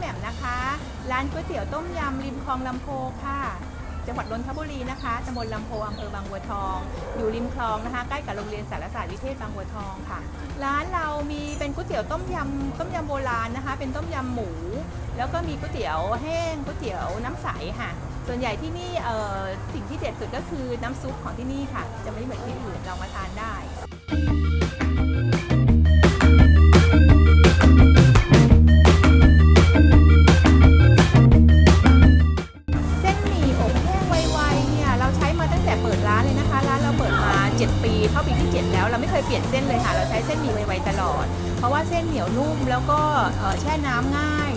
แหม่มนะคะ ร้านก๋วยเตี๋ยวต้มยำริมคลองลำโพค่ะ จังหวัดนนทบุรีนะคะตำบลลำโพอำเภอบางบัวทอง อยู่ริมคลองนะคะ ใกล้กับโรงเรียนสารศาสตร์วิเทศบางบัวทองค่ะ ร้านเรามีเป็นก๋วยเตี๋ยวต้มยำต้มยำโบราณนะคะ เป็นต้มยำหมู แล้วก็มีก๋วยเตี๋ยวแห้งก๋วยเตี๋ยวน้ำใสค่ะ ส่วนใหญ่ที่นี่สิ่งที่เด็ดสุดก็คือน้ำซุปของที่นี่ค่ะ จะไม่เหมือนที่อื่นลองมาทาน เปิดร้านเลยนะคะ ร้านเราเปิดมา 7 ปีเข้าปีที่ 7 แล้ว เราไม่เคยเปลี่ยนเส้นเลยค่ะ เราใช้เส้นหมี่ไวๆตลอด เพราะว่าเส้นเหนียวนุ่มแล้วก็แช่น้ำง่าย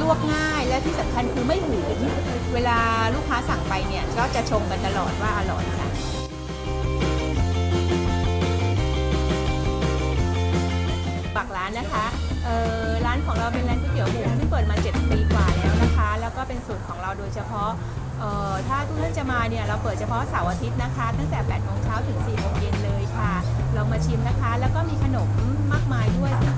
ลวกง่ายและที่สำคัญคือไม่หืนเวลาลูกค้าสั่งไปเนี่ยก็จะชมกันตลอดว่าอร่อยค่ะฝากร้านนะคะร้านของเราเป็นร้านก๋วยเตี๋ยวหมูซึ่งเปิดมา 7 ปีกว่าแล้วนะคะ แล้วก็เป็นสูตรของเราโดยเฉพาะ เอ่อถ้าทุกท่านจะมาเนี่ยเราเปิดเฉพาะเสาร์อาทิตย์นะคะ ตั้งแต่8โมงเช้าถึง4โมงเย็นเลยค่ะ เรามาชิมนะคะ แล้วก็มีขนมมากมายด้วยที่